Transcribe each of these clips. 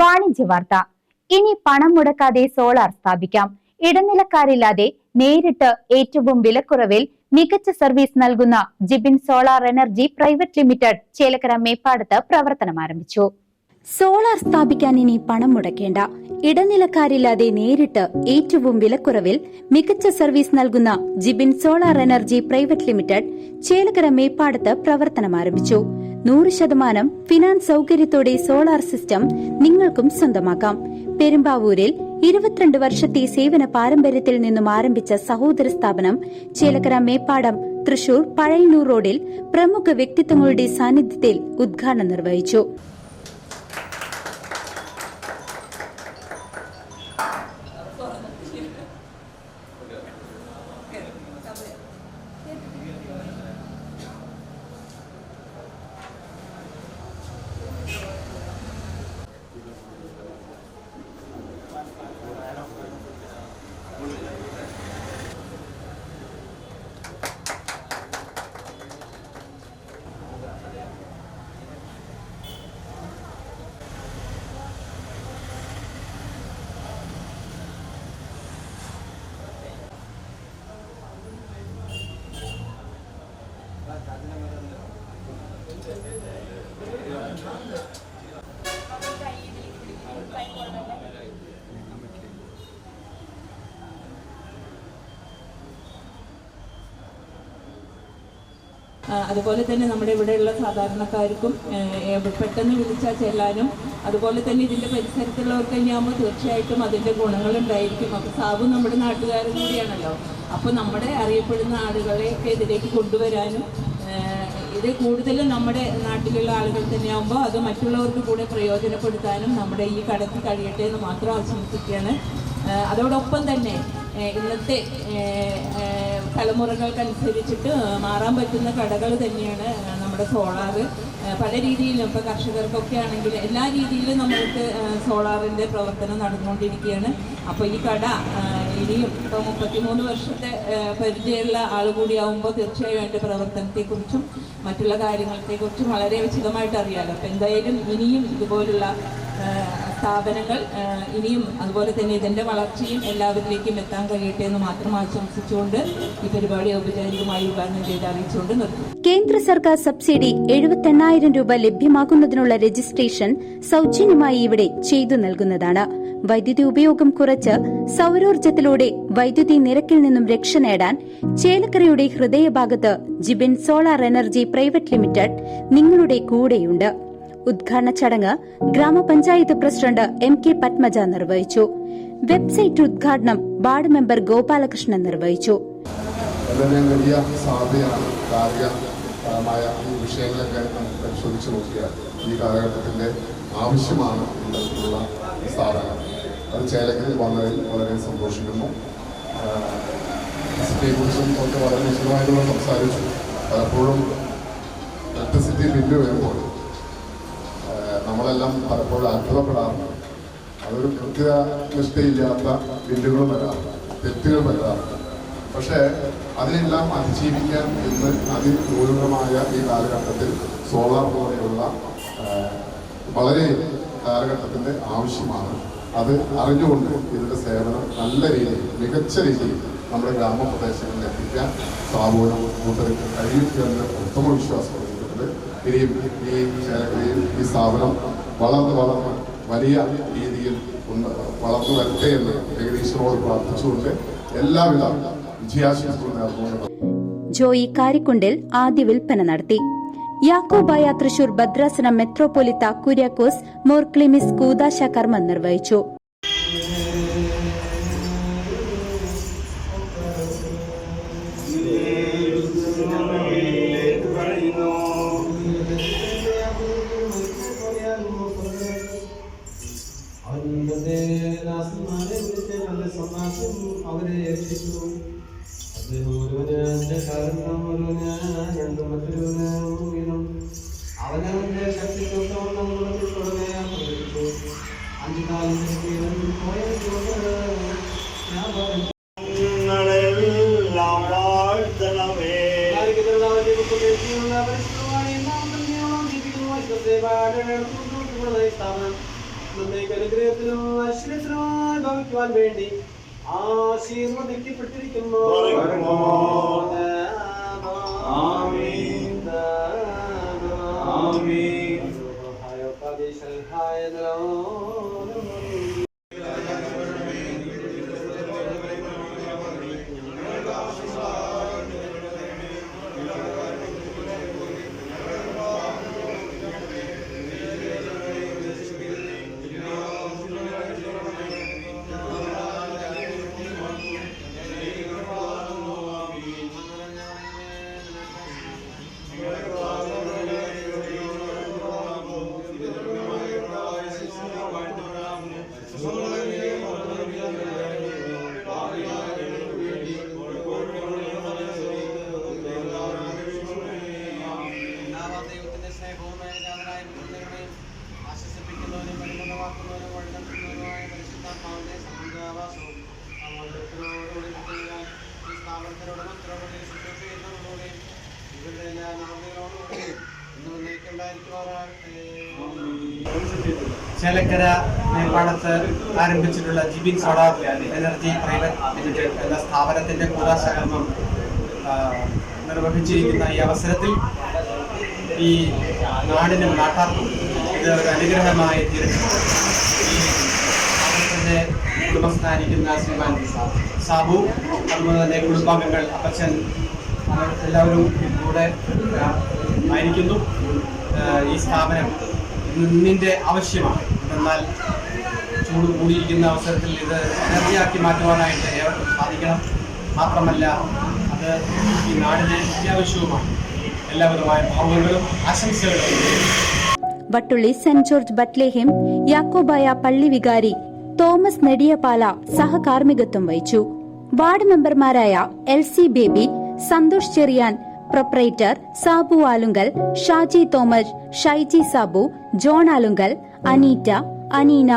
വാണിജ്യ വാർത്ത. ഇനി പണം മുടക്കാതെ സോളാർ സ്ഥാപിക്കാം. ഇടനിലക്കാരില്ലാതെ നേരിട്ട് ഏറ്റവും വിലക്കുറവിൽ മികച്ച സർവീസ് നൽകുന്ന Jibin solar energy private limited Chelakkara മേപ്പാടത്ത് പ്രവർത്തനം ആരംഭിച്ചു. സോളാർ സ്ഥാപിക്കാൻ ഇനി പണം മുടക്കേണ്ട. ഇടനിലക്കാരില്ലാതെ നേരിട്ട് ഏറ്റവും വിലക്കുറവിൽ മികച്ച സർവീസ് നൽകുന്ന Jibin solar energy private limited Chelakkara മേപ്പാടത്ത് പ്രവർത്തനം ആരംഭിച്ചു. നൂറ് ശതമാനം ഫിനാൻസ് സൗകര്യത്തോടെ സോളാർ സിസ്റ്റം നിങ്ങൾക്കും സ്വന്തമാക്കാം. പെരുമ്പാവൂരിൽ ഇരുപത്തിരണ്ട് വർഷത്തെ സേവന പാരമ്പര്യത്തിൽ നിന്നും ആരംഭിച്ച സഹോദര സ്ഥാപനം ചേലക്കര മേപ്പാടം തൃശൂർ പഴയന്നൂർ റോഡിൽ പ്രമുഖ വ്യക്തിത്വങ്ങളുടെ സാന്നിധ്യത്തിൽ ഉദ്ഘാടനം നിർവഹിച്ചു. അതുപോലെ തന്നെ നമ്മുടെ ഇവിടെയുള്ള സാധാരണക്കാർക്കും പെട്ടെന്ന് വിളിച്ചാൽ ചെല്ലാനും അതുപോലെ തന്നെ ഇതിന്റെ പരിസരത്തുള്ളവർക്ക് തന്നെയാകുമ്പോൾ തീർച്ചയായിട്ടും അതിന്റെ ഗുണങ്ങളുണ്ടായിരിക്കും. അപ്പോൾ സാബു നമ്മുടെ നാട്ടുകാരൻ കൂടിയാണല്ലോ. അപ്പോൾ നമ്മുടെ അറിയപ്പെടുന്ന ആളുകളെയൊക്കെ ഇതിലേക്ക് കൊണ്ടുവരാനും ഇത് കൂടുതലും നമ്മുടെ നാട്ടിലുള്ള ആളുകൾ തന്നെയാകുമ്പോൾ അത് മറ്റുള്ളവർക്ക് കൂടെ പ്രയോജനപ്പെടുത്താനും നമ്മുടെ ഈ കടത്തിൽ കഴിയട്ടെ എന്ന് മാത്രം ആശംസിക്കുകയാണ്. അതോടൊപ്പം തന്നെ ഇന്നത്തെ തലമുറകൾക്കനുസരിച്ചിട്ട് മാറാൻ പറ്റുന്ന കടകൾ തന്നെയാണ് നമ്മുടെ സോളാറ് പല രീതിയിലും ഇപ്പോൾ കർഷകർക്കൊക്കെ ആണെങ്കിൽ എല്ലാ രീതിയിലും നമ്മൾക്ക് സോളാറിന്റെ പ്രവർത്തനം നടന്നുകൊണ്ടിരിക്കുകയാണ്. അപ്പോൾ ഈ കട ഇനിയും ഇപ്പോൾ മുപ്പത്തിമൂന്ന് വർഷത്തെ പരിചയമുള്ള ആൾ കൂടിയാവുമ്പോൾ തീർച്ചയായും അതിന്റെ പ്രവർത്തനത്തെക്കുറിച്ചും മറ്റുള്ള കാര്യങ്ങളെക്കുറിച്ചും വളരെ വിശദമായിട്ട് അറിയാമല്ലോ അപ്പോൾ എന്തായാലും ഇനിയും ഇതുപോലുള്ള സ്ഥാപനങ്ങൾ ഇനിയും അതുപോലെ തന്നെ ഇതിന്റെ വളർച്ചയും എല്ലാവരിലേക്കും എത്താൻ കഴിയട്ടെ എന്ന് മാത്രം ആശംസിച്ചുകൊണ്ട് ഈ പരിപാടി ഔപചാരികമായി ഉദ്ഘാടനം ചെയ്ത് അറിയിച്ചുകൊണ്ട് നിർത്തും കേന്ദ്ര സർക്കാർ സബ്സിഡി എഴുപത്തെണ്ണായിരം രൂപ ലഭ്യമാക്കുന്നതിനുള്ള രജിസ്ട്രേഷൻ സൗജന്യമായി ഇവിടെ ചെയ്തു നൽകുന്നതാണ്. വൈദ്യുതി ഉപയോഗം കുറച്ച് സൗരോർജത്തിലൂടെ വൈദ്യുതി നിരക്കിൽ നിന്നും രക്ഷ നേടാൻ ചേലക്കരയുടെ ഹൃദയഭാഗത്ത് Jibin solar energy private limited നിങ്ങളുടെ കൂടെയുണ്ട്. ഉദ്ഘാടന ചടങ്ങ് ഗ്രാമപഞ്ചായത്ത് പ്രസിഡന്റ് എം കെ പത്മജ നിർവഹിച്ചു. വെബ്സൈറ്റ് ഉദ്ഘാടനം വാർഡ് മെമ്പർ ഗോപാലകൃഷ്ണൻ നിർവഹിച്ചു. വളരെ വലിയ സാധ്യതയാണ് കായികപരമായ ഈ വിഷയങ്ങളൊക്കെ പരിശോധിച്ച് ആവശ്യമാണ് ഇത്തരത്തിലുള്ള സ്ഥാപനം അത് ചേലക്കരയിൽ വന്നതിൽ വളരെ സന്തോഷിക്കുന്നു. സിറ്റിയെക്കുറിച്ചും ഒക്കെ വളരെ വിശദമായിട്ടുള്ള സംസാരിച്ചു. പലപ്പോഴും ഇലക്ട്രിസിറ്റി ബില്ല് വരുമ്പോൾ നമ്മളെല്ലാം പലപ്പോഴും അത്ഭുതപ്പെടാറുണ്ട്. അതൊരു കൃത്യനിഷ്ഠയില്ലാത്ത ബില്ലുകൾ വരാറുണ്ട് തെറ്റുകൾ വരാറുണ്ട് പക്ഷേ അതിനെല്ലാം അതിജീവിക്കാൻ ഇന്ന് അതിദൂരമായ ഈ കാലഘട്ടത്തിൽ സോളാർ പോലെയുള്ള വളരെ കാലഘട്ടത്തിന്റെ ആവശ്യമാണ്. അത് അറിഞ്ഞുകൊണ്ട് ഇതിന്റെ സേവനം നല്ല രീതിയിൽ മികച്ച രീതിയിൽ നമ്മുടെ ഗ്രാമപ്രദേശങ്ങളിൽ എത്തിക്കാൻ സാമൂഹ്യം കൂട്ടർക്ക് കഴിയും എന്ന് ഉത്തമ വിശ്വാസം ഇനിയും ഈ ഈ സ്ഥാപനം വളർന്ന് വളർന്ന് വലിയ രീതിയിൽ വളർന്നു വരട്ടെ എന്ന് ജഗദീശ്വരോട് പ്രാർത്ഥിച്ചുകൊണ്ട് എല്ലാവിധ വിജയാശംസകളും നേർന്നുകൊണ്ട് ജോയി കാരിക്കുണ്ടിൽ ആദ്യ വിൽപ്പന നടത്തി. യാക്കോബായ തൃശൂർ ഭദ്രാസനം മെത്രോപൊലിത്ത കുര്യാക്കോസ് മോർക്ലിമിസ് കൂതാശ കർമ്മം നിർവഹിച്ചു. സ്ഥാപനം നമ്മേക്ക് അനുഗ്രഹത്തിനും ഐശ്വര്യത്തിനും ഭവിക്കുവാൻ വേണ്ടി ആശീർവദിക്കപ്പെട്ടിരിക്കുന്നു ആമീൻ. ആമീൻ. ദൈവത്തിന്റെ ചേലക്കര മേപ്പാടത്ത് ആരംഭിച്ചിട്ടുള്ള Jibin solar energy private limited എന്ന സ്ഥാപനത്തിന്റെ കൂടാശകർമ്മം നിർവഹിച്ചിരിക്കുന്ന ഈ അവസരത്തിൽ ഈ നാടിനും നാട്ടാർക്കും ഇത് ഒരു അനുഗ്രഹമായി സ്ഥാപനത്തിന്റെ കുടുംബസ്ഥാനിക്കുന്ന ശ്രീമാൻ സാബു അതുപോലെ തന്നെ കുടുംബാംഗങ്ങൾ അപ്പച്ചൻ എല്ലാവരും കൂടെ ആയിരിക്കുന്നു. ഈ സ്ഥാപനം നിന്നിന്റെ ആവശ്യമാണ്. എന്നാൽ ചൂട് കൂടിയിരിക്കുന്ന അവസരത്തിൽ ഇത് എനർജിയാക്കി മാറ്റുവാനായിട്ട് ഏവർക്കും സാധിക്കണം. മാത്രമല്ല അത് ഈ നാടിന് അത്യാവശ്യവുമാണ്. എല്ലാവിധമായ ഭാവങ്ങളും ആശംസകളും. Vattulli Saint George Bethlehem Yakobaya പള്ളി വികാരി തോമസ് നെടിയപാല സഹകാർമ്മികത്വം വഹിച്ചു. വാർഡ് മെമ്പർമാരായ L C Baby Santhosh Cheriyan proprietor Sabu Alungal Shaji Thomas Shaiji Sabu John Alungal Aneeta Aneena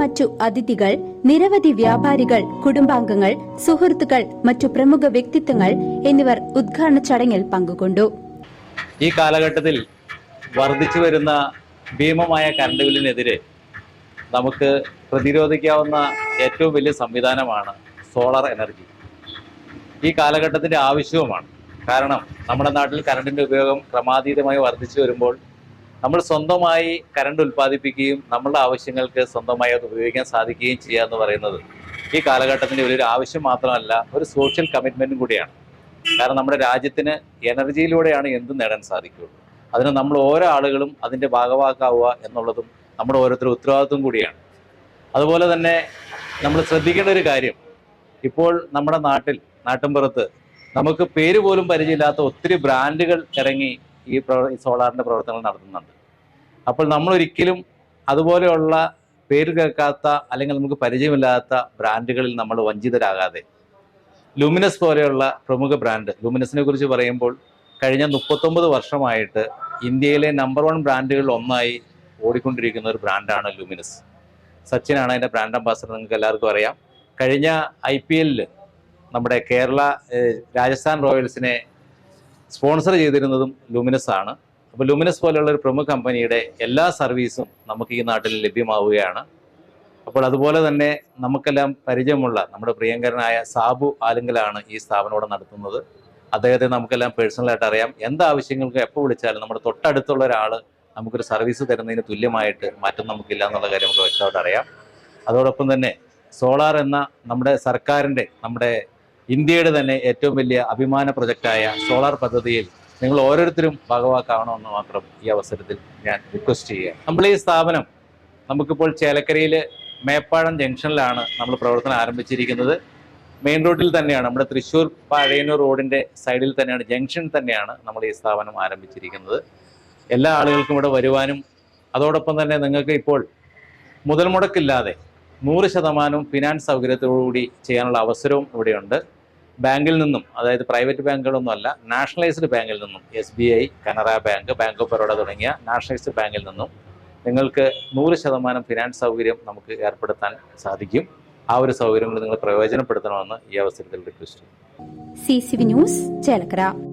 മറ്റു അതിഥികൾ നിരവധി വ്യാപാരികൾ കുടുംബാംഗങ്ങൾ സുഹൃത്തുക്കൾ മറ്റു പ്രമുഖ വ്യക്തിത്വങ്ങൾ എന്നിവർ ഉദ്ഘാടന ചടങ്ങിൽ പങ്കുകൊണ്ടു. ഈ കാലഘട്ടത്തിൽ വർദ്ധിച്ചു വരുന്ന ഭീമമായ കറണ്ട് ബില്ലിനെതിരെ നമുക്ക് പ്രതിരോധിക്കാവുന്ന ഏറ്റവും വലിയ സംവിധാനമാണ് സോളാർ എനർജി ഈ കാലഘട്ടത്തിന്റെ ആവശ്യവുമാണ്. കാരണം നമ്മുടെ നാട്ടിൽ കറണ്ടിന്റെ ഉപയോഗം ക്രമാതീതമായി വർദ്ധിച്ചു വരുമ്പോൾ നമ്മൾ സ്വന്തമായി കറണ്ട് ഉൽപ്പാദിപ്പിക്കുകയും നമ്മളുടെ ആവശ്യങ്ങൾക്ക് സ്വന്തമായി അത് ഉപയോഗിക്കാൻ സാധിക്കുകയും ചെയ്യുക എന്ന് പറയുന്നത് ഈ കാലഘട്ടത്തിന്റെ വലിയൊരു ആവശ്യം മാത്രമല്ല ഒരു സോഷ്യൽ കമ്മിറ്റ്മെന്റും കൂടിയാണ്. കാരണം നമ്മുടെ രാജ്യത്തിന് എനർജിയിലൂടെയാണ് എന്തും നേടാൻ സാധിക്കുകയുള്ളൂ അതിന് നമ്മൾ ഓരോ ആളുകളും അതിന്റെ ഭാഗവാക്കാവുക എന്നുള്ളതും നമ്മുടെ ഓരോരുത്തരുടെ ഉത്തരവാദിത്വം കൂടിയാണ്. അതുപോലെ തന്നെ നമ്മൾ ശ്രദ്ധിക്കേണ്ട ഒരു കാര്യം ഇപ്പോൾ നമ്മുടെ നാട്ടിൽ നാട്ടിൻപുറത്ത് നമുക്ക് പേര് പോലും പരിചയമില്ലാത്ത ഒത്തിരി ബ്രാൻഡുകൾ ഇറങ്ങി ഈ സോളാറിന്റെ പ്രവർത്തനങ്ങൾ നടത്തുന്നുണ്ട്. അപ്പോൾ നമ്മൾ ഒരിക്കലും അതുപോലെയുള്ള പേര് കേൾക്കാത്ത അല്ലെങ്കിൽ നമുക്ക് പരിചയമില്ലാത്ത ബ്രാൻഡുകളിൽ നമ്മൾ വഞ്ചിതരാകാതെ. ലുമിനസ് പോലെയുള്ള പ്രമുഖ ബ്രാൻഡ് ലുമിനസിനെ കുറിച്ച് പറയുമ്പോൾ കഴിഞ്ഞ മുപ്പത്തൊമ്പത് വർഷമായിട്ട് ഇന്ത്യയിലെ നമ്പർ വൺ ബ്രാൻഡുകളിൽ ഒന്നായി ഓടിക്കൊണ്ടിരിക്കുന്ന ഒരു ബ്രാൻഡാണ് ലുമിനസ്. സച്ചിനാണ് അതിന്റെ ബ്രാൻഡ് അംബാസഡർ നിങ്ങൾക്ക് എല്ലാവർക്കും അറിയാം. കഴിഞ്ഞ ഐ പി എല്ലിൽ നമ്മുടെ കേരള രാജസ്ഥാൻ റോയൽസിനെ സ്പോൺസർ ചെയ്തിരുന്നതും ലുമിനസ് ആണ്. അപ്പോൾ ലുമിനസ് പോലെയുള്ള ഒരു പ്രമുഖ കമ്പനിയുടെ എല്ലാ സർവീസും നമുക്ക് ഈ നാട്ടിൽ ലഭ്യമാവുകയാണ്. അപ്പോൾ അതുപോലെ തന്നെ നമുക്കെല്ലാം പരിചയമുള്ള നമ്മുടെ പ്രിയങ്കരനായ സാബു ആലുങ്കലാണ് ഈ സ്ഥാപനം നടത്തുന്നത്. അദ്ദേഹത്തെ നമുക്കെല്ലാം പേഴ്സണലായിട്ട് അറിയാം. എന്താവശ്യങ്ങൾക്ക് എപ്പോൾ വിളിച്ചാലും നമ്മുടെ തൊട്ടടുത്തുള്ള ഒരാൾ നമുക്കൊരു സർവീസ് തരുന്നതിന് തുല്യമായിട്ട് മാറ്റം നമുക്കില്ല എന്നുള്ള കാര്യം നമുക്ക് വ്യക്തമായിട്ട് അറിയാം. അതോടൊപ്പം തന്നെ സോളാർ എന്ന നമ്മുടെ സർക്കാരിന്റെ നമ്മുടെ ഇന്ത്യയുടെ തന്നെ ഏറ്റവും വലിയ അഭിമാന പ്രൊജക്റ്റായ സോളാർ പദ്ധതിയിൽ നിങ്ങൾ ഓരോരുത്തരും ഭാഗവാക്കാവണമെന്ന് മാത്രം ഈ അവസരത്തിൽ ഞാൻ റിക്വസ്റ്റ് ചെയ്യുക നമ്മൾ ഈ സ്ഥാപനം നമുക്കിപ്പോൾ ചേലക്കരയിൽ മേപ്പാടം ജംഗ്ഷനിലാണ് നമ്മൾ പ്രവർത്തനം ആരംഭിച്ചിരിക്കുന്നത്. മെയിൻ റോഡിൽ തന്നെയാണ് നമ്മുടെ തൃശ്ശൂർ പഴയന്നൂർ റോഡിന്റെ സൈഡിൽ തന്നെയാണ് ജംഗ്ഷൻ തന്നെയാണ് നമ്മൾ ഈ സ്ഥാപനം ആരംഭിച്ചിരിക്കുന്നത്. എല്ലാ ആളുകൾക്കും ഇവിടെ വരുവാനും അതോടൊപ്പം തന്നെ നിങ്ങൾക്ക് ഇപ്പോൾ മുതൽ മുടക്കില്ലാതെ നൂറ് ശതമാനവും ഫിനാൻസ് സൗകര്യത്തോടുകൂടി ചെയ്യാനുള്ള അവസരവും ഇവിടെയുണ്ട്. ബാങ്കിൽ നിന്നും അതായത് പ്രൈവറ്റ് ബാങ്കുകളൊന്നും അല്ല നാഷണലൈസ്ഡ് ബാങ്കിൽ നിന്നും S B I Canara bank bank of Baroda തുടങ്ങിയ നാഷണലൈസ്ഡ് ബാങ്കിൽ നിന്നും നിങ്ങൾക്ക് നൂറ് ശതമാനം ഫിനാൻസ് സൗകര്യം നമുക്ക് ഏർപ്പെടുത്താൻ സാധിക്കും. ആ ഒരു സൗകര്യങ്ങൾ നിങ്ങൾ പ്രയോജനപ്പെടുത്തണമെന്ന് ഈ അവസരത്തിൽ റിക്വസ്റ്റ് ചെയ്യുന്നു. C C V news Chelakkara.